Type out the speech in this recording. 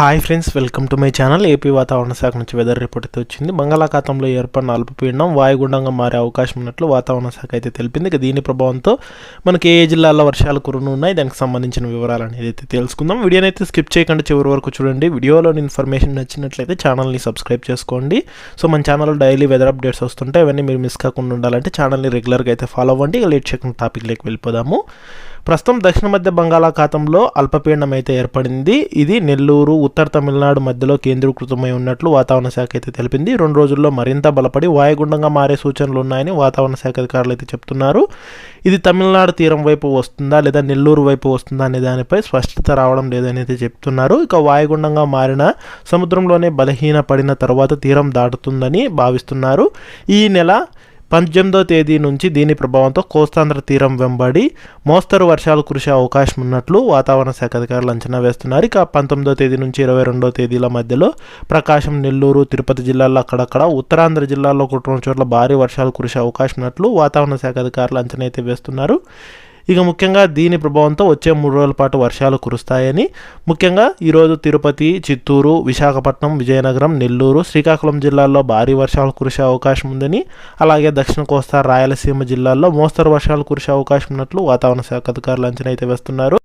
Hi friends welcome to my channel. AP వాతావరణ శాఖ నుంచి వెదర్ రిపోర్ట్ అయితే వచ్చింది. బంగాళాఖాతంలో ఏర్పడిన అల్పపీడనం వాయుగుండంగా మారే అవకాశం ఉన్నట్లు వాతావరణ శాఖ అయితే తెలిపింది. ఇక దీని ప్రభావంతో మనకి ఏ జిల్లాల్లో వర్షాలు కురునున్నాయి దానికి సంబంధించిన వివరాలు అనేది అయితే తెలుసుకుందాం. వీడియోని అయితే స్కిప్ చేయకుండా చివరి వరకు చూడండి. వీడియోలోని ఇన్ఫర్మేషన్ నచ్చినట్లయితే ఛానల్ని సబ్స్క్రైబ్ చేసుకోండి. సో మన ఛానల్లో డైలీ వెదర్ అప్డేట్స్ వస్తుంటాయి. అవన్నీ మీరు మిస్ కాకుండా ఉండాలంటే ఛానల్ని రెగ్యులర్గా అయితే ఫాలో అవ్వండి. ఇక లేట్ చేయకుండా టాపిక్లోకి వెళ్ళిపోదాము. ప్రస్తుతం దక్షిణ మధ్య బంగాళాఖాతంలో అల్పపీడనం అయితే ఏర్పడింది. ఇది నెల్లూరు ఉత్తర తమిళనాడు మధ్యలో కేంద్రీకృతమై ఉన్నట్లు వాతావరణ శాఖ అయితే తెలిపింది. రెండు రోజుల్లో మరింత బలపడి వాయుగుండంగా మారే సూచనలు ఉన్నాయని వాతావరణ శాఖ అధికారులు అయితే చెప్తున్నారు. ఇది తమిళనాడు తీరం వైపు వస్తుందా లేదా నెల్లూరు వైపు వస్తుందా అనే దానిపై స్పష్టత రావడం లేదని అయితే చెప్తున్నారు. ఇక వాయుగుండంగా మారిన సముద్రంలోనే బలహీన పడిన తర్వాత తీరం దాటుతుందని భావిస్తున్నారు. ఈ నెల పద్దెనిమిదో తేదీ నుంచి దీని ప్రభావంతో కోస్తాంధ్ర తీరం వెంబడి మోస్తరు వర్షాలు కురిసే అవకాశం ఉన్నట్లు వాతావరణ శాఖ అధికారులు అంచనా వేస్తున్నారు. ఇక పంతొమ్మిదో తేదీ నుంచి ఇరవై రెండో తేదీల మధ్యలో ప్రకాశం నెల్లూరు తిరుపతి జిల్లాల్లో అక్కడక్కడ ఉత్తరాంధ్ర జిల్లాల్లో కుటుంబ చోట్ల భారీ వర్షాలు కురిసే అవకాశం ఉన్నట్లు వాతావరణ శాఖ అధికారులు అంచనా అయితే వేస్తున్నారు. ఇక ముఖ్యంగా దీని ప్రభావంతో వచ్చే మూడు రోజుల పాటు వర్షాలు కురుస్తాయని ముఖ్యంగా ఈరోజు తిరుపతి చిత్తూరు విశాఖపట్నం విజయనగరం నెల్లూరు శ్రీకాకుళం జిల్లాల్లో భారీ వర్షాలు కురిసే అవకాశం ఉందని అలాగే దక్షిణ కోస్తా రాయలసీమ జిల్లాల్లో మోస్తరు వర్షాలు కురిసే అవకాశం ఉన్నట్లు వాతావరణ శాఖ అధికారులు అంచనా అయితే వేస్తున్నారు.